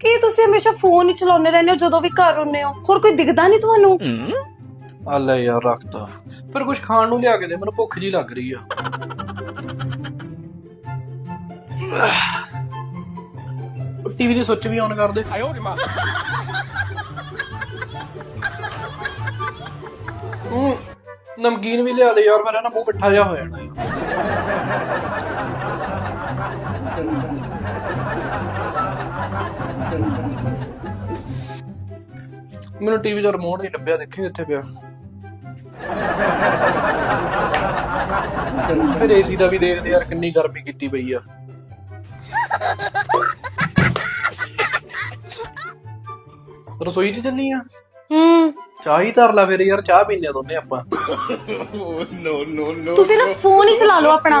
ਕੀ ਤੁਸੀਂ ਹਮੇਸ਼ਾ ਫੋਨ ਹੀ ਚਲਾਉਂਦੇ ਰਹਿੰਦੇ ਹੋ ਜਦੋਂ ਵੀ ਘਰ ਹੁੰਨੇ ਹੋ? ਹੋਰ ਕੋਈ ਦਿਖਦਾ ਨਹੀਂ ਤੁਹਾਨੂੰ? ਆ ਲੈ ਯਾਰ ਰੱਖਤਾ ਫਿਰ ਕੁਝ ਖਾਣ ਨੂੰ ਲਿਆ ਕੇ ਦੇ ਮੈਨੂੰ ਭੁੱਖ ਜੀ ਲੱਗ ਰਹੀ ਆ। ਟੀਵੀ ਦੀ ਸੁੱਚ ਵੀ ਔਨ ਕਰ ਦੇ। ਹੂੰ ਨਮਕੀਨ ਵੀ ਲਿਆ ਦੇ ਯਾਰ ਮੇਰਾ ਨਾ ਮੂੰਹ ਮਿੱਠਾ ਜਿਹਾ ਹੋ ਜਾਣਾ ਯਾਰ ਮੈਨੂੰ ਟੀਵੀ ਦਾ ਰਿਮੋਟ ਨਹੀਂ ਲੱਭਿਆ ਦੇਖੀ ਕਿੱਥੇ ਪਿਆ। ਫਿਰ ਏਸੀ ਦਾ ਵੀ ਦੇਖਦੇ ਯਾਰ ਕਿੰਨੀ ਗਰਮੀ ਕੀਤੀ ਪਈ ਆ। ਰਸੋਈ 'ਚ ਚੱਲੀ ਆ? ਹੂੰ। ਚਾਹ ਹੀ ਧਰ ਲੈ ਫਿਰ ਯਾਰ ਚਾਹ ਪੀਂਦੇ ਆ ਦੋਨੇ ਆਪਾਂ। ਤੁਸੀਂ ਨਾ ਫੋਨ ਹੀ ਚਲਾ ਲਓ ਆਪਣਾ।